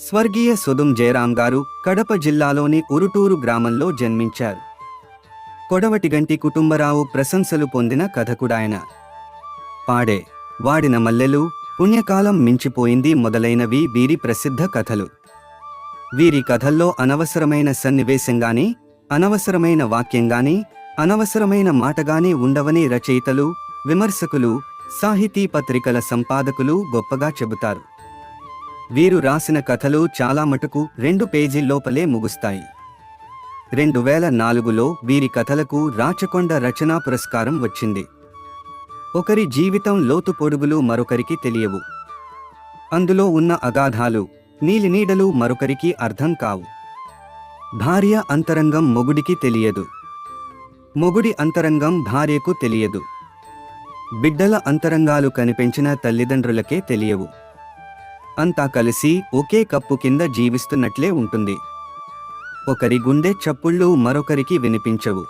స్వర్గీయ సుదుం జయరాం గారు కడప జిల్లాలోని ఉరుటూరు గ్రామంలో జన్మించారు. కొడవటిగంటి కుటుంబరావు ప్రశంసలు పొందిన కథకుడాయన పాడే వాడిన మల్లెలు పుణ్యకాలం మించిపోయింది మొదలైనవి వీరి ప్రసిద్ధ కథలు. వీరి కథల్లో అనవసరమైన సన్నివేశంగాని అనవసరమైన వాక్యంగాని అనవసరమైన మాటగాని ఉండవని రచయితలు విమర్శకులు సాహితీ పత్రికల సంపాదకులు గొప్పగా చెబుతారు. వీరు రాసిన కథలు చాలా మటుకు రెండు పేజీల్లోపలే ముగుస్తాయి. రెండు వేల నాలుగులో వీరి కథలకు రాచకొండ రచనా పురస్కారం వచ్చింది. ఒకరి జీవితం లోతు పొడుగులు మరొకరికి తెలియవు. అందులో ఉన్న అగాధాలు నీలినీడలు మరొకరికి అర్థం కావు. భార్య అంతరంగం మొగుడికి తెలియదు. మొగుడి అంతరంగం భార్యకు తెలియదు. బిడ్డల అంతరంగాలు కనిపించిన తల్లిదండ్రులకే తెలియవు. అంతా కలిసి ఒకే కప్పు కింద జీవిస్తున్నట్లే ఉంటుంది. ఒకరి గుండె చప్పుళ్ళు మరొకరికి వినిపించవు.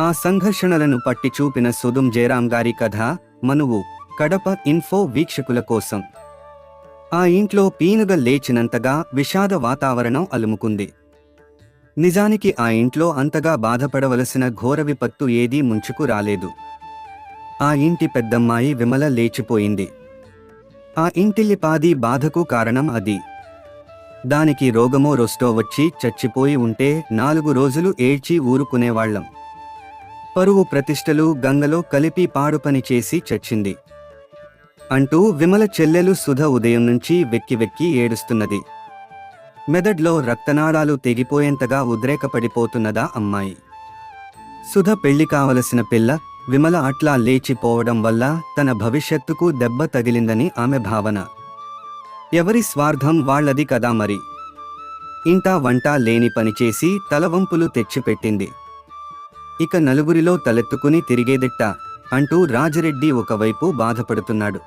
ఆ సంఘర్షణలను పట్టి చూపిన సుదుం జయరాం గారి కథ మనువు కడప ఇన్ఫో వీక్షకుల కోసం. ఆ ఇంట్లో పీనుగ లేచినంతగా విషాద వాతావరణం అలుముకుంది. నిజానికి ఆ ఇంట్లో అంతగా బాధపడవలసిన ఘోర విపత్తు ఏదీ ముంచుకు రాలేదు. ఆ ఇంటి పెద్దమ్మాయి విమల లేచిపోయింది. ఆ ఇంటిల్లిపాది బాధకు కారణం అది. దానికి రోగమో రొస్టో వచ్చి చచ్చిపోయి ఉంటే నాలుగు రోజులు ఏడ్చి ఊరుకునేవాళ్ళం పరువు ప్రతిష్టలు గంగలో కలిపి పాడుపని చేసి చచ్చింది. అంటూ విమల చెల్లెలు సుధ ఉదయం నుంచి వెక్కి వెక్కి ఏడుస్తున్నది. మెదడ్లో రక్తనాళాలు తెగిపోయేంతగా ఉద్రేకపడిపోతున్నదా అమ్మాయి. సుధ పెళ్ళి కావలసిన పిల్ల విమల అట్లా లేచిపోవడం వల్ల తన భవిష్యత్తుకు దెబ్బ తగిలిందని ఆమె భావన. ఎవరి స్వార్థం వాళ్ళది కదా మరి. ఇంటా వంట లేని పనిచేసి తలవంపులు తెచ్చిపెట్టింది. ఇక నలుగురిలో తలెత్తుకుని తిరిగేదిట్ట అంటూ రాజరెడ్డి ఒకవైపు బాధపడుతున్నాడు.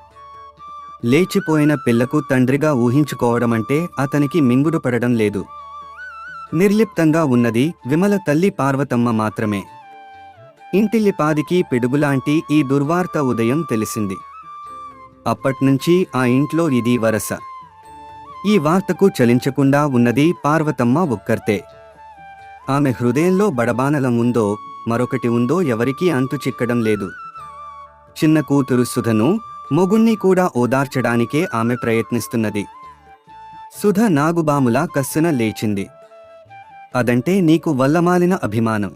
లేచిపోయిన పిల్లకు తండ్రిగా ఊహించుకోవడమంటే అతనికి మింగుడు పడడం లేదు. నిర్లిప్తంగా ఉన్నది విమల తల్లి పార్వతమ్మ మాత్రమే. ఇంటిల్లిపాదికి పిడుగులాంటి ఈ దుర్వార్త ఉదయం తెలిసింది. అప్పట్నుంచి ఆ ఇంట్లో ఇది వరస. ఈ వార్తకు చలించకుండా ఉన్నది పార్వతమ్మ ఒక్కర్తే. ఆమె హృదయంలో బడబానలం ఉందో మరొకటి ఉందో ఎవరికీ అంతు చిక్కడం లేదు. చిన్న కూతురు సుధను మొగుణ్ణి కూడా ఓదార్చడానికే ఆమె ప్రయత్నిస్తున్నది. సుధ నాగుబాములా కస్సున లేచింది. అదంటే నీకు వల్లమాలిన అభిమానం.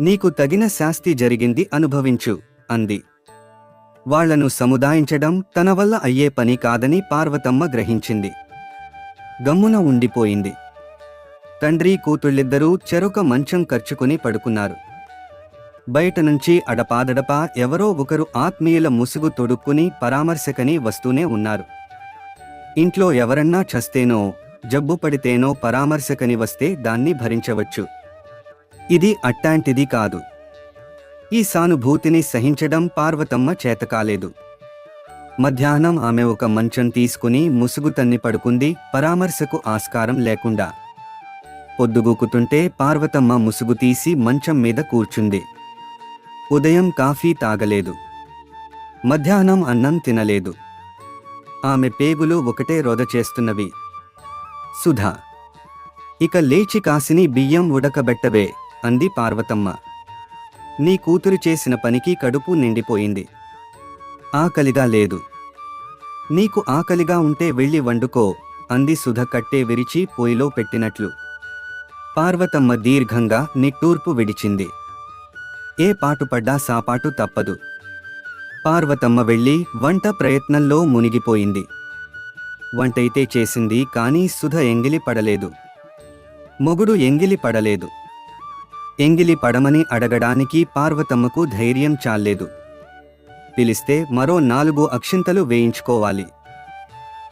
నీకు తగిన శాస్తి జరిగింది అనుభవించు అంది. వాళ్ళను సముదాయించడం తన వల్ల అయ్యే పని కాదని పార్వతమ్మ గ్రహించింది. గమ్మున ఉండిపోయింది. తండ్రి కూతుళ్ళిద్దరూ చెరొక మంచం ఖర్చుకుని పడుకున్నారు. బయట నుంచి అడపాదడపా ఎవరో ఒకరు ఆత్మీయుల ముసుగు తొడుక్కుని పరామర్శకని వస్తూనే ఉన్నారు. ఇంట్లో ఎవరన్నా చస్తేనో జబ్బు పడితేనో పరామర్శకని వస్తే దాన్ని భరించవచ్చు. ఇది అట్టాంటిది కాదు. ఈ సానుభూతిని సహించడం పార్వతమ్మ చేతకాలేదు. మధ్యాహ్నం ఆమె ఒక మంచం తీసుకుని ముసుగు తన్ని పడుకుంది పరామర్శకు ఆస్కారం లేకుండా. పొద్దుగూకుతుంటే పార్వతమ్మ ముసుగు తీసి మంచం మీద కూర్చుంది. ఉదయం కాఫీ తాగలేదు. మధ్యాహ్నం అన్నం తినలేదు. ఆమె పేగులు ఒకటే రొద చేస్తున్నవి. సుధా ఇక లేచి కాసిని బియ్యం ఉడకబెట్టవే. అంది పార్వతమ్మ. నీ కూతురు చేసిన పనికి కడుపు నిండిపోయింది. ఆకలిగా లేదు. నీకు ఆకలిగా ఉంటే వెళ్ళి వండుకో అంది సుధ కట్టే విరిచి పొయ్యిలో పెట్టినట్లు. పార్వతమ్మ దీర్ఘంగా నిట్టూర్పు విడిచింది. ఏ పాటుపడ్డా సాపాటు తప్పదు. పార్వతమ్మ వెళ్ళి వంట ప్రయత్నంలో మునిగిపోయింది. వంటైతే చేసింది కానీ సుధ ఎంగిలి పడలేదు. మొగుడు ఎంగిలి పడలేదు. ఎంగిలి పడమని అడగడానికి పార్వతమ్మకు ధైర్యం చాలేదు పిలిస్తే మరో నాలుగు అక్షింతలు వేయించుకోవాలి.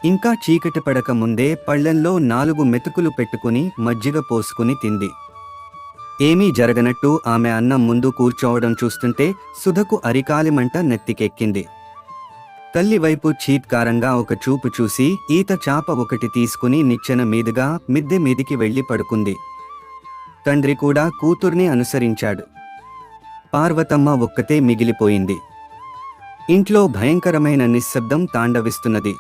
ఇంకా చీకటి పడక ముందే పళ్ళెంలో నాలుగు మెతుకులు పెట్టుకుని మజ్జిగ పోసుకుని తింది. ఏమీ జరగనట్టు ఆమె అన్నం ముందు కూర్చోవడం చూస్తుంటే సుధకు అరికాలిమంట నెత్తికెక్కింది. తల్లివైపు చీత్కారంగా ఒక చూపు చూసి ఈత చాప ఒకటి తీసుకుని నిచ్చెన మీదుగా మిద్దె మీదికి వెళ్ళి పడుకుంది. తండ్రి కూడా కూతుర్ని అనుసరించాడు. పార్వతమ్మ ఒక్కతే మిగిలిపోయింది. ఇంట్లో భయంకరమైన నిశ్శబ్దం తాండవిస్తున్నది.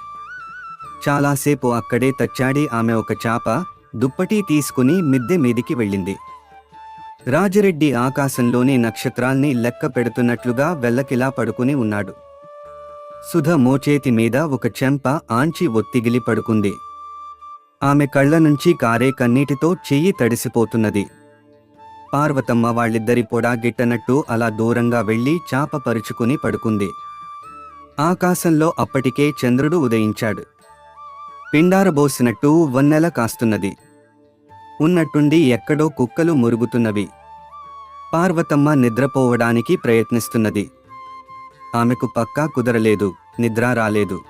చాలాసేపు అక్కడే తచ్చాడి ఆమె ఒక చాప దుప్పటి తీసుకుని మిద్దె మీదికి వెళ్ళింది. రాజిరెడ్డి ఆకాశంలోని నక్షత్రాల్ని లెక్క పెడుతున్నట్లుగా వెల్లకిలా పడుకుని ఉన్నాడు. సుధ మోచేతి మీద ఒక చెంప ఆంచి ఒత్తిగిలి పడుకుంది. ఆమె కళ్ళ నుంచి కారే కన్నీటితో చెయ్యి తడిసిపోతున్నది. పార్వతమ్మ వాళ్ళిద్దరి పొడా గిట్టనట్టు అలా దూరంగా వెళ్ళి చాప పరుచుకుని పడుకుంది. ఆకాశంలో అప్పటికే చంద్రుడు ఉదయించాడు. పిండారబోసినట్టు వన్నెల కాస్తున్నది. ఉన్నట్టుండి ఎక్కడో కుక్కలు మురుగుతున్నవి. పార్వతమ్మ నిద్రపోవడానికి ప్రయత్నిస్తున్నది. ఆమెకు పక్కా కుదరలేదు నిద్ర రాలేదు.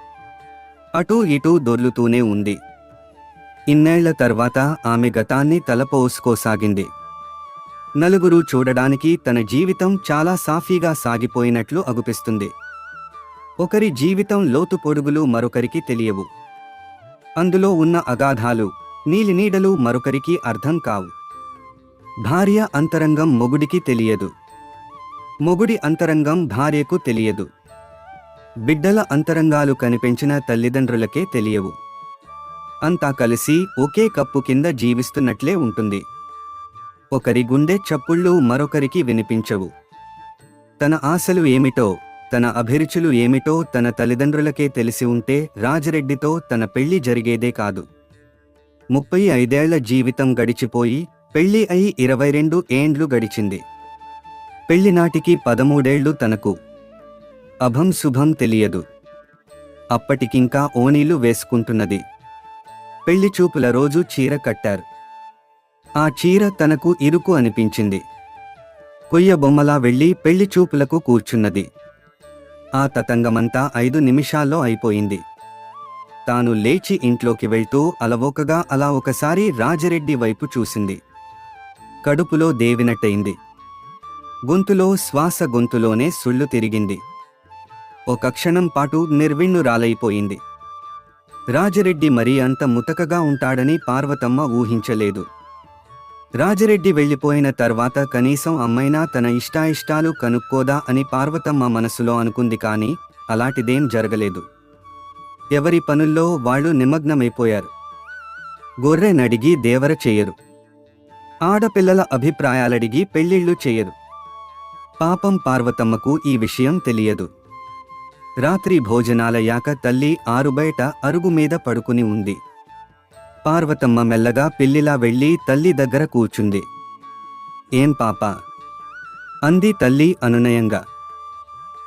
అటూ ఇటూ దొర్లుతూనే ఉంది. ఇన్నేళ్ళ తర్వాత ఆమె గతాన్ని తలపోసుకోసాగింది. నలుగురు చూడడానికి తన జీవితం చాలా సాఫీగా సాగిపోయినట్లు అగుపిస్తుంది. ఒకరి జీవితం లోతు పొడుగులు మరొకరికి తెలియవు. అందులో ఉన్న అగాధాలు నీలినీడలు మరొకరికి అర్థం కావు. భార్య అంతరంగం మొగుడికి తెలియదు. మొగుడి అంతరంగం భార్యకు తెలియదు. బిడ్డల అంతరంగాలు కనిపించిన తల్లిదండ్రులకే తెలియవు. అంతా కలిసి ఒకే కప్పు కింద జీవిస్తున్నట్లే ఉంటుంది. ఒకరి గుండె చప్పుళ్ళు మరొకరికి వినిపించవు. తన ఆశలు ఏమిటో తన అభిరుచులు ఏమిటో తన తల్లిదండ్రులకే తెలిసి ఉంటే రాజరెడ్డితో తన పెళ్ళి జరిగేదే కాదు. ముప్పై ఐదేళ్ళ జీవితం గడిచిపోయి పెళ్ళి అయి ఇరవై రెండు ఏండ్లు గడిచింది. పెళ్ళి నాటికి పదమూడేళ్ళు తనకు. అభం శుభం తెలియదు. అప్పటికింకా ఓణీలు వేసుకుంటున్నది. పెళ్ళి చూపుల రోజు చీర కట్టారు. ఆ చీర తనకు ఇరుకు అనిపించింది. కొయ్య బొమ్మలా వెళ్ళి పెళ్ళి చూపులకు కూర్చున్నది. ఆ తతంగమంతా ఐదు నిమిషాల్లో అయిపోయింది. తాను లేచి ఇంట్లోకి వెళ్తూ అలవోకగా అలా ఒకసారి రాజరెడ్డి వైపు చూసింది. కడుపులో దేవినట్టయింది. గొంతులో శ్వాస గొంతులోనే సుళ్ళు తిరిగింది. ఒక క్షణం పాటు నిర్విణ్ణురాలైపోయింది. రాజరెడ్డి మరీ అంత ముతకగా ఉంటాడని పార్వతమ్మ ఊహించలేదు. రాజరెడ్డి వెళ్ళిపోయిన తర్వాత కనీసం అమ్మైనా తన ఇష్టాయిష్టాలు కనుక్కోదా అని పార్వతమ్మ మనసులో అనుకుంది కానీ అలాంటిదేం జరగలేదు. ఎవరి పనుల్లో వాళ్ళు నిమగ్నమైపోయారు. గొర్రె నడిగి దేవర చేయరు. ఆడపిల్లల అభిప్రాయాలడిగి పెళ్ళిళ్ళు చేయరు. పాపం పార్వతమ్మకు ఈ విషయం తెలియదు. రాత్రి భోజనాలయ్యాక తల్లి ఆరుబయట అరుగు మీద పడుకుని ఉంది. పార్వతమ్మ మెల్లగా పిల్లిలా వెళ్ళి తల్లి దగ్గర కూర్చుంది. ఏం పాప? అంది తల్లి అనునయంగా.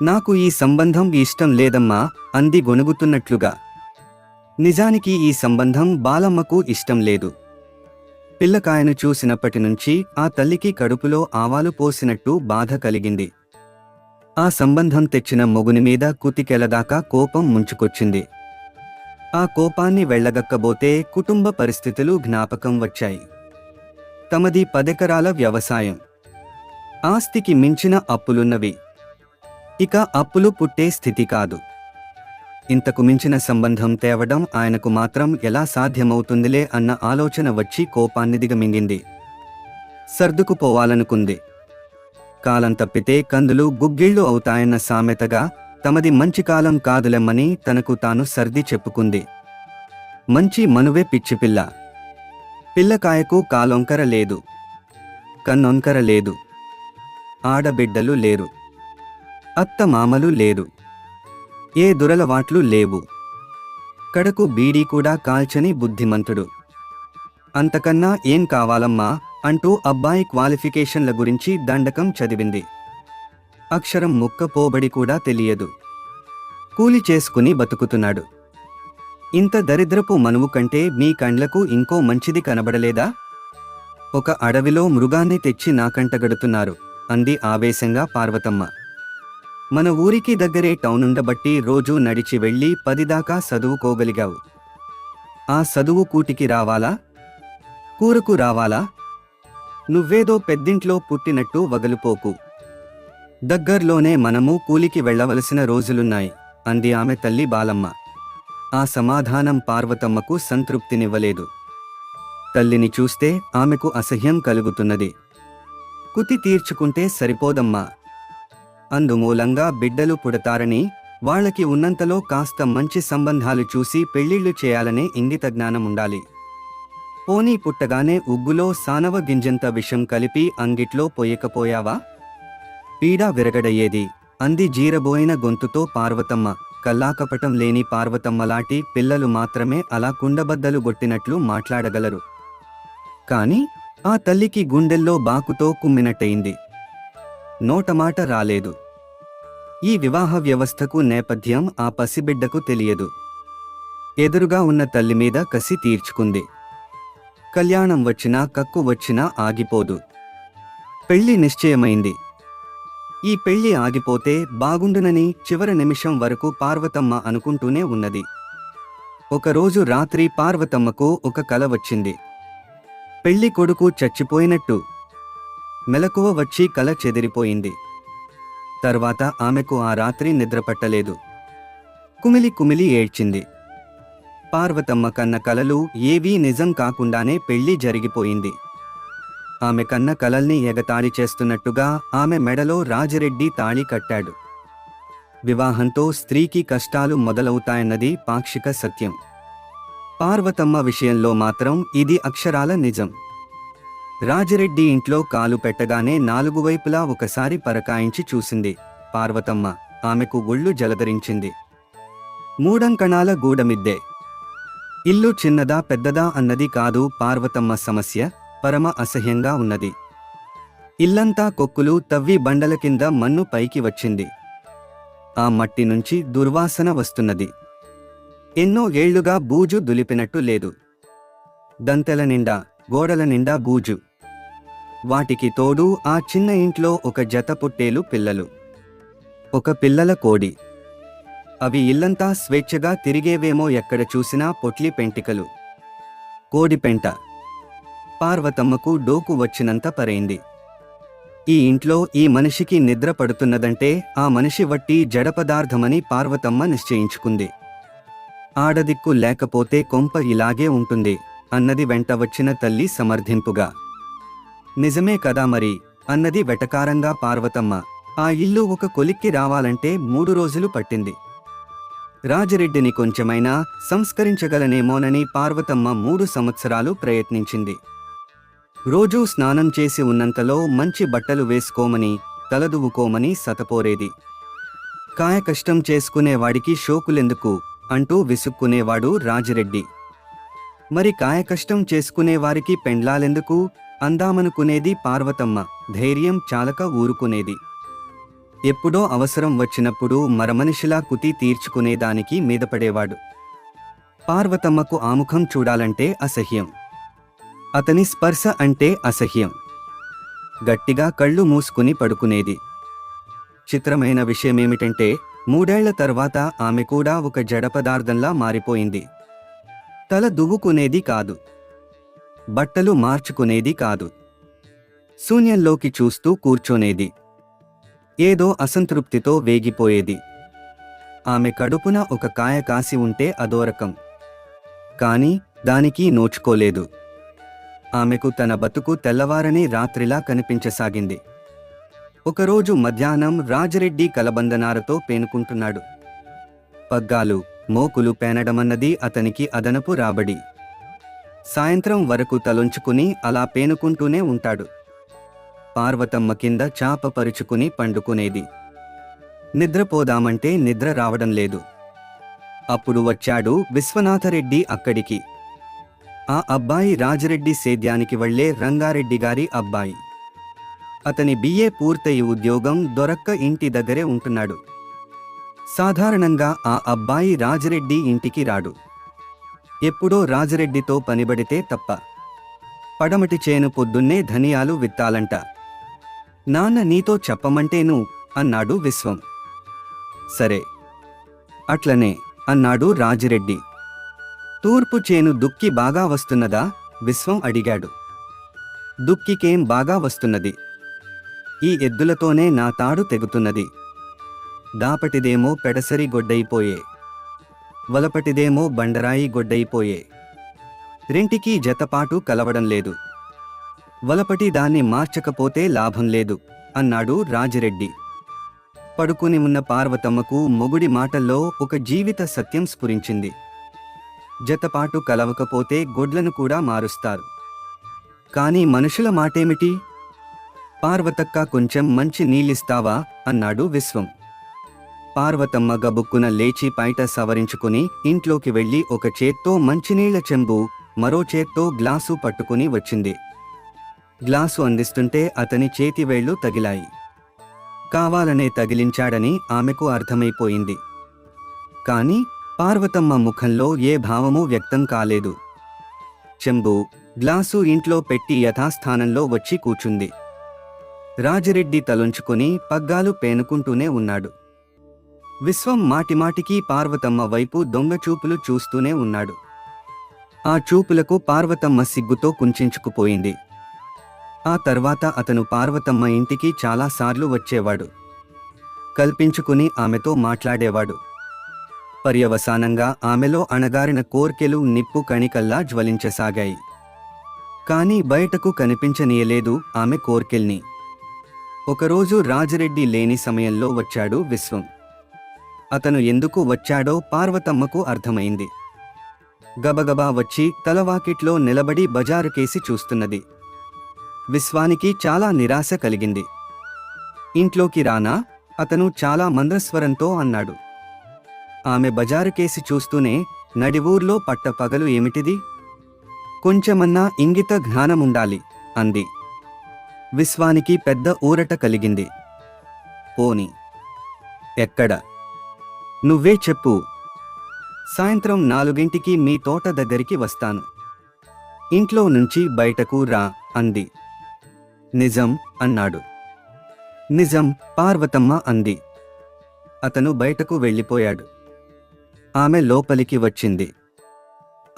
నాకు ఈ సంబంధం ఇష్టం లేదమ్మా అంది గొణుగుతున్నట్లుగా. నిజానికి ఈ సంబంధం బాలమ్మకు ఇష్టం లేదు. పిల్లకాయను చూసినప్పటి నుంచి ఆ తల్లికి కడుపులో ఆవాలు పోసినట్టు బాధ కలిగింది. ఆ సంబంధం తెచ్చిన మొగుని మీద కుతికెలదాకా కోపం ముంచుకొచ్చింది. ఆ కోపాన్ని వెళ్ళగక్కబోతే కుటుంబ పరిస్థితులు జ్ఞాపకం వచ్చాయి. తమది పదెకరాల వ్యవసాయం. ఆస్తికి మించిన అప్పులున్నవి. ఇక అప్పులు పుట్టే స్థితి కాదు. ఇంతకు మించిన సంబంధం తేవడం ఆయనకు మాత్రం ఎలా సాధ్యమవుతుందిలే అన్న ఆలోచన వచ్చి కోపాన్ని దిగమింగింది. సర్దుకుపోవాలనుకుంది. కాలం తప్పితే కందులు గుగ్గిళ్ళు అవుతాయన్న సామెతగా తమది మంచి కాలం కాదులెమ్మని తనకు తాను సర్ది చెప్పుకుంది. మంచి మనువే పిచ్చిపిల్ల పిల్లకాయకు కాలొంకర లేదు. కన్నొంకర లేదు. ఆడబిడ్డలు లేరు. అత్త మామలు లేరు. ఏ దురలవాట్లు లేవు. కడకు బీడీ కూడా కాల్చని బుద్ధిమంతుడు. అంతకన్నా ఏం కావాలమ్మా? అంటూ అబ్బాయి క్వాలిఫికేషన్ల గురించి దండకం చదివింది. అక్షరం ముక్క పోబడి కూడా తెలియదు. కూలి చేసుకుని బతుకుతున్నాడు. ఇంత దరిద్రపు మనువు కంటే మీ కండ్లకు ఇంకో మంచిది కనబడలేదా? ఒక అడవిలో మృగాన్ని తెచ్చి నాకంటగడుతున్నారు అంది ఆవేశంగా పార్వతమ్మ. మన ఊరికి దగ్గరే టౌన్ ఉండబట్టి రోజూ నడిచి వెళ్ళి పదిదాకా చదువుకోగలిగావు. ఆ చదువు కూటికి రావాలా? కూరకు రావాలా? నువ్వేదో పెద్దింట్లో పుట్టినట్టు వగలుపోకు. దగ్గర్లోనే మనము కూలికి వెళ్ళవలసిన రోజులున్నాయి అంది ఆమె తల్లి బాలమ్మ. ఆ సమాధానం పార్వతమ్మకు సంతృప్తినివ్వలేదు. తల్లిని చూస్తే ఆమెకు అసహ్యం కలుగుతున్నది. కుతి తీర్చుకుంటే సరిపోదమ్మా. అందుమూలంగా బిడ్డలు పుడతారని వాళ్ళకి ఉన్నంతలో కాస్త మంచి సంబంధాలు చూసి పెళ్ళిళ్ళు చేయాలనే ఇంగిత జ్ఞానం ఉండాలి పోనీ పుట్టగానే ఉగ్గులో సానవ గింజంత విషం కలిపి అంగిట్లో పోయకపోయావా? పీడ విరగడయ్యేది. అంది జీరబోయిన గొంతుతో పార్వతమ్మ. కల్లాకపటం లేని పార్వతమ్మలాంటి పిల్లలు మాత్రమే అలా కుండబద్దలు గొట్టినట్లు మాట్లాడగలరు. కాని ఆ తల్లికి గుండెల్లో బాకుతో కుమ్మినట్టయింది. నోటమాట రాలేదు. ఈ వివాహ వ్యవస్థకు నేపథ్యం ఆ పసిబిడ్డకు తెలియదు. ఎదురుగా ఉన్న తల్లి మీద కసి తీర్చుకుంది. కళ్యాణం వచ్చినా కక్కు వచ్చినా ఆగిపోదు. పెళ్ళి నిశ్చయమైంది. ఈ పెళ్ళి ఆగిపోతే బాగుండునని చివరి నిమిషం వరకు పార్వతమ్మ అనుకుంటూనే ఉన్నది. ఒకరోజు రాత్రి పార్వతమ్మకు ఒక కల వచ్చింది. పెళ్ళి కొడుకు చచ్చిపోయినట్టు. మెలకువ వచ్చి కల చెదిరిపోయింది. తర్వాత ఆమెకు ఆ రాత్రి నిద్రపట్టలేదు కుమిలి కుమిలి ఏడ్చింది. పార్వతమ్మ కన్న కలలు ఏవీ నిజం కాకుండానే పెళ్ళి జరిగిపోయింది. ఆమె కన్న కలల్ని ఎగతాళి చేస్తున్నట్టుగా ఆమె మెడలో రాజరెడ్డి తాళి కట్టాడు. వివాహంతో స్త్రీకి కష్టాలు మొదలవుతాయన్నది పాక్షిక సత్యం. పార్వతమ్మ విషయంలో మాత్రం ఇది అక్షరాల నిజం. రాజరెడ్డి ఇంట్లో కాలు పెట్టగానే నాలుగు వైపులా ఒకసారి పరకాయించి చూసింది. పార్వతమ్మ ఆమెకు ఒళ్ళు జలధరించింది మూడంకణాల గూడమిద్దే. ఇల్లు చిన్నదా పెద్దదా అన్నది కాదు పార్వతమ్మ సమస్య పరమ అసహ్యంగా ఉన్నది. ఇల్లంతా కొక్కులు తవ్వి బండల కింద మన్ను పైకి వచ్చింది. ఆ మట్టి నుంచి దుర్వాసన వస్తున్నది. ఎన్నో ఏళ్ళుగా బూజు దులిపినట్టు లేదు. దంతెల నిండా గోడల నిండా బూజు. వాటికి తోడు ఆ చిన్న ఇంట్లో ఒక జత పుట్టేలు పిల్లలు. ఒక పిల్లల కోడి. అవి ఇల్లంతా స్వేచ్ఛగా తిరిగేవేమో ఎక్కడ చూసినా పొట్లి పెంటికలు. కోడిపెంట పార్వతమ్మకు డోకు వచ్చినంత పరైంది. ఈ ఇంట్లో ఈ మనిషికి నిద్ర పడుతున్నదంటే ఆ మనిషి వట్టి జడ పదార్థమని పార్వతమ్మ నిశ్చయించుకుంది. ఆడదిక్కు లేకపోతే కొంప ఇలాగే ఉంటుంది అన్నది వెంట వచ్చిన తల్లి సమర్థింపుగా. నిజమే కదా మరి అన్నది వెటకారంగా పార్వతమ్మ. ఆ ఇల్లు ఒక కొలిక్కి రావాలంటే మూడు రోజులు పట్టింది. రాజరెడ్డిని కొంచెమైనా సంస్కరించగలనేమోనని పార్వతమ్మ మూడు సంవత్సరాలు ప్రయత్నించింది. రోజూ స్నానం చేసి ఉన్నంతలో మంచి బట్టలు వేసుకోమని తలదువ్వుకోమని సతపోరేది. కాయకష్టం చేసుకునేవాడికి షోకులెందుకు అంటూ విసుక్కునేవాడు రాజరెడ్డి. మరి కాయకష్టం చేసుకునేవారికి పెండ్లాలెందుకు? అందామనుకునేది పార్వతమ్మ. ధైర్యం చాలక ఊరుకునేది. ఎప్పుడో అవసరం వచ్చినప్పుడు మరమనిషిలా కుతి తీర్చుకునేదానికి మీదపడేవాడు. పార్వతమ్మకు ఆముఖం చూడాలంటే అసహ్యం. అతని స్పర్శ అంటే అసహ్యం. గట్టిగా కళ్ళు మూసుకుని పడుకునేది. చిత్రమైన విషయమేమిటంటే మూడేళ్ళ తర్వాత ఆమె కూడా ఒక జడ పదార్థంలా మారిపోయింది. తల దువ్వుకునేది కాదు. బట్టలు మార్చుకునేది కాదు. శూన్యంలోకి చూస్తూ కూర్చోనేది. ఏదో అసంతృప్తితో వేగిపోయేది. ఆమె కడుపున ఒక కాయ కాసి ఉంటే అదోరకం. కానీ దానికి నోచుకోలేదు. ఆమెకు తన బతుకు తెల్లవారని రాత్రిలా కనిపించసాగింది. ఒకరోజు మధ్యాహ్నం రాజరెడ్డి కలబందనారతో పేనుకుంటున్నాడు. పగ్గాలు మోకులు పేనడమన్నది అతనికి అదనపు రాబడి. సాయంత్రం వరకు తలొంచుకుని అలా పేనుకుంటూనే ఉంటాడు. పార్వతమ్మ కింద చాప పరుచుకుని పండుకునేది. నిద్రపోదామంటే నిద్ర రావడం లేదు. అప్పుడు వచ్చాడు విశ్వనాథరెడ్డి అక్కడికి. ఆ అబ్బాయి రాజరెడ్డి సేద్యానికి వెళ్ళే రంగారెడ్డి గారి అబ్బాయి. అతని బిఏ పూర్తయి ఉద్యోగం దొరక్క ఇంటి దగ్గరే ఉంటున్నాడు. సాధారణంగా ఆ అబ్బాయి రాజరెడ్డి ఇంటికి రాడు. ఎప్పుడో రాజరెడ్డితో పనిబడితే తప్ప. పడమటి చేను పొద్దున్నే ధనియాలు విత్తాలంట. నాన్న నీతో చెప్పమంటేను అన్నాడు విశ్వం. సరే అట్లనే అన్నాడు రాజిరెడ్డి. తూర్పు చేను దుక్కి బాగా వస్తున్నదా? విశ్వం అడిగాడు. దుక్కికేం బాగా వస్తున్నది? ఈ ఎద్దులతోనే నా తాడు తెగుతున్నది. దాపటిదేమో పెడసరి గొడ్డైపోయే. వలపటిదేమో బండరాయి గొడ్డైపోయే. రెంటికి జతపాటు కలవడం లేదు. వలపటి దాన్ని మార్చకపోతే లాభం లేదు అన్నాడు రాజిరెడ్డి. పడుకుని ఉన్న పార్వతమ్మకు మొగుడి మాటల్లో ఒక జీవిత సత్యం స్ఫురించింది. జతపాటు కలవకపోతే గొడ్లను కూడా మారుస్తారు. కానీ మనుషుల మాటేమిటి? పార్వతక్క కొంచెం మంచి నీళ్ళిస్తావా? అన్నాడు విశ్వం. పార్వతమ్మ గబుక్కున లేచి పైట సవరించుకుని ఇంట్లోకి వెళ్ళి ఒక చేత్తో మంచినీళ్ళ చెంబు మరో చేత్తో గ్లాసు పట్టుకుని వచ్చింది. గ్లాసు అందిస్తుంటే అతని చేతివేళ్ళు తగిలాయి. కావాలనే తగిలించాడని ఆమెకు అర్థమైపోయింది. కాని పార్వతమ్మ ముఖంలో ఏ భావమూ వ్యక్తం కాలేదు. చెంబు గ్లాసు ఇంట్లో పెట్టి యథాస్థానంలో వచ్చి కూచుంది రాజిరెడ్డి తలుంచుకుని పగ్గాలు పేనుకుంటూనే ఉన్నాడు. విశ్వం మాటిమాటికి పార్వతమ్మ వైపు దొంగచూపులు చూస్తూనే ఉన్నాడు. ఆ చూపులకు పార్వతమ్మ సిగ్గుతో కుంచించుకుపోయింది. ఆ తర్వాత అతను పార్వతమ్మ ఇంటికి చాలాసార్లు వచ్చేవాడు. కల్పించుకుని ఆమెతో మాట్లాడేవాడు. పర్యవసానంగా ఆమెలో అణగారిన కోర్కెలు నిప్పు కణికల్లా జ్వలించసాగాయి. కానీ బయటకు కనిపించనీయలేదు ఆమె కోర్కెల్ని. ఒకరోజు రాజరెడ్డి లేని సమయంలో వచ్చాడు విశ్వం. అతను ఎందుకు వచ్చాడో పార్వతమ్మకు అర్థమైంది. గబగబా వచ్చి తలవాకిట్లో నిలబడి బజారుకేసి చూస్తున్నది. విశ్వానికి చాలా నిరాశ కలిగింది. ఇంట్లోకి రానా? అతను చాలా మంద్రస్వరంతో అన్నాడు. ఆమె బజారుకేసి చూస్తూనే నడివూర్లో పట్టపగలు ఏమిటిది? కొంచెమన్నా ఇంగిత జ్ఞానముండాలి అంది. విశ్వానికి పెద్ద ఊరట కలిగింది. పోని. ఎక్కడ? నువ్వే చెప్పు. సాయంత్రం నాలుగింటికి మీ తోట దగ్గరికి వస్తాను. ఇంట్లో నుంచి బయటకు రా అంది. నిజం అన్నాడు. నిజం పార్వతమ్మ అంది. అతను బయటకు వెళ్ళిపోయాడు. ఆమె లోపలికి వచ్చింది.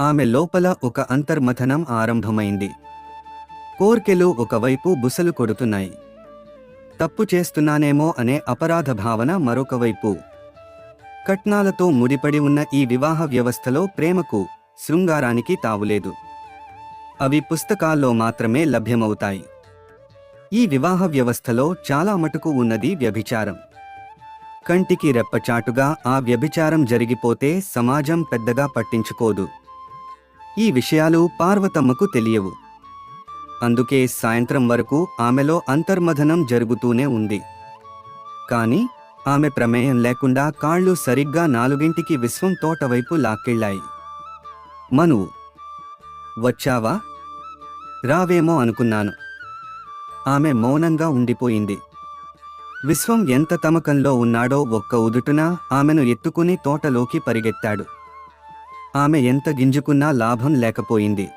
ఆమె లోపల ఒక అంతర్మథనం ఆరంభమైంది. కోర్కెలు ఒకవైపు బుసలు కొడుతున్నాయి. తప్పు చేస్తున్నానేమో అనే అపరాధ భావన మరొకవైపు కట్నాలతో ముడిపడి ఉన్న ఈ వివాహ వ్యవస్థలో ప్రేమకు శృంగారానికి తావులేదు. అవి పుస్తకాల్లో మాత్రమే లభ్యమవుతాయి. ఈ వివాహ వ్యవస్థలో చాలా మటుకు ఉన్నది వ్యభిచారం. కంటికి రెప్పచాటుగా ఆ వ్యభిచారం జరిగిపోతే సమాజం పెద్దగా పట్టించుకోదు. ఈ విషయాలు పార్వతమ్మకు తెలియవు. అందుకే సాయంత్రం వరకు ఆమెలో అంతర్మథనం జరుగుతూనే ఉంది. కాని ఆమె ప్రమేయం లేకుండా కాళ్ళు సరిగ్గా నాలుగింటికి విశ్వం తోటవైపు లాక్కెళ్ళాయి. మనువు వచ్చావా? రావేమో అనుకున్నాను. ఆమె మౌనంగా ఉండిపోయింది. విశ్వం ఎంత తమకంలో ఉన్నాడో ఒక్క ఉదుటున ఆమెను ఎత్తుకుని తోటలోకి పరిగెత్తాడు. ఆమె ఎంత గింజుకున్నా లాభం లేకపోయింది.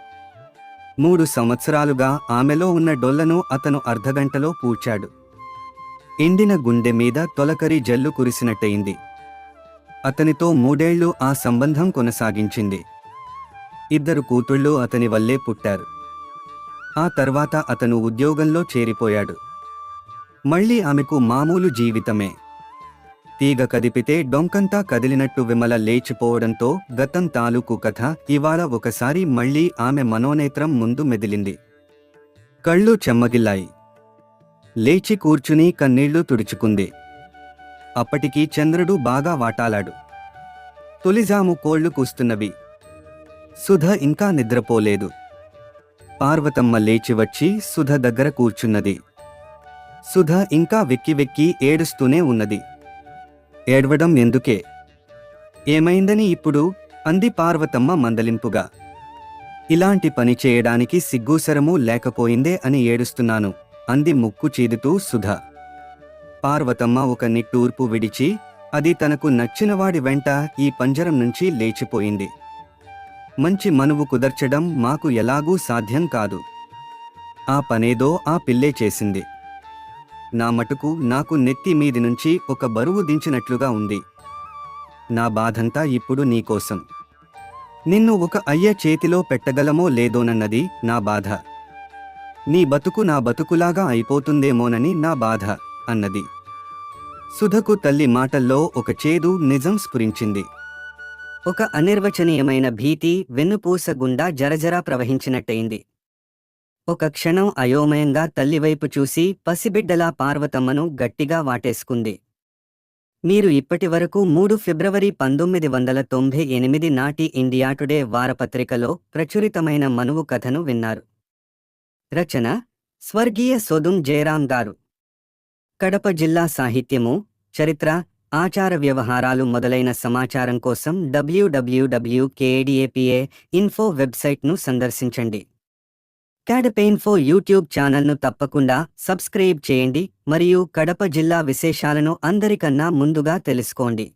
మూడు సంవత్సరాలుగా ఆమెలో ఉన్న డొల్లను అతను అర్ధగంటలో పూడ్చాడు. ఎండిన గుండె మీద తొలకరి జల్లు కురిసినట్టయింది. అతనితో మూడేళ్ళు ఆ సంబంధం కొనసాగించింది. ఇద్దరు కూతుళ్ళు అతని వల్లే పుట్టారు. ఆ తర్వాత అతను ఉద్యోగంలో చేరిపోయాడు. మళ్ళీ ఆమెకు మామూలు జీవితమే. తీగ కదిపితే డొంకంతా కదిలినట్టు విమల లేచిపోవడంతో గతం తాలూకు కథ ఇవాళ ఒకసారి మళ్ళీ ఆమె మనోనేత్రం ముందు మెదిలింది. కళ్ళు చెమ్మగిల్లాయి. లేచి కూర్చుని కన్నీళ్ళు తుడుచుకుంది. అప్పటికి చంద్రుడు బాగా వాటాలాడు. తొలిజాము కోళ్ళు కూస్తున్నవి. సుధ ఇంకా నిద్రపోలేదు. పార్వతమ్మ లేచి వచ్చి సుధ దగ్గర కూర్చున్నది. సుధ ఇంకా వెక్కి వెక్కి ఏడుస్తూనే ఉన్నది. ఏడవడం ఎందుకే? ఏమైందని ఇప్పుడు? అంది పార్వతమ్మ మందలింపుగా. ఇలాంటి పని చేయడానికి సిగ్గూసరము లేకపోయిందే అని ఏడుస్తున్నాను అంది ముక్కు చీదుతూ సుధ. పార్వతమ్మ ఒక నిట్టూర్పు విడిచి అది తనకు నచ్చినవాడి వెంట ఈ పంజరం నుంచి లేచిపోయింది. మంచి మనువు కుదర్చడం మాకు ఎలాగూ సాధ్యం కాదు. ఆ పనేదో ఆ పిల్లే చేసింది. నా మటుకు నాకు నెత్తి మీది నుంచి ఒక బరువు దించినట్లుగా ఉంది. నా బాధంతా ఇప్పుడు నీకోసం నిన్ను ఒక అయ్య చేతిలో పెట్టగలమో లేదోనన్నది నా బాధ. నీ బతుకు నా బతుకులాగా అయిపోతుందేమోనని నా బాధ అన్నది. సుధకు తల్లి మాటల్లో ఒక చేదు నిజం స్ఫురించింది. ఒక అనిర్వచనీయమైన భీతి వెన్నుపూస గుండా జరజరా ప్రవహించినట్టయింది. ఒక క్షణం అయోమయంగా తల్లివైపు చూసి పసిబిడ్డలా పార్వతమ్మను గట్టిగా వాటేసుకుంది. మీరు ఇప్పటివరకు మూడు ఫిబ్రవరి పంతొమ్మిది వందల తొంభై ఎనిమిది నాటి ఇండియా టుడే వారపత్రికలో ప్రచురితమైన మనువు కథను విన్నారు. రచన స్వర్గీయ సొదుం జయరాం గారు. కడప జిల్లా సాహిత్యము చరిత్ర ఆచార వ్యవహారాలు మొదలైన సమాచారం కోసం డబ్ల్యూడబ్ల్యూడబ్ల్యూ కేడిఏపిఏ ఇన్ఫో వెబ్సైట్ను సందర్శించండి. క్యాడపెయిన్ఫో యూట్యూబ్ ఛానల్ను తప్పకుండా సబ్స్క్రైబ్ చేయండి మరియు కడప జిల్లా విశేషాలను అందరికన్నా ముందుగా తెలుసుకోండి.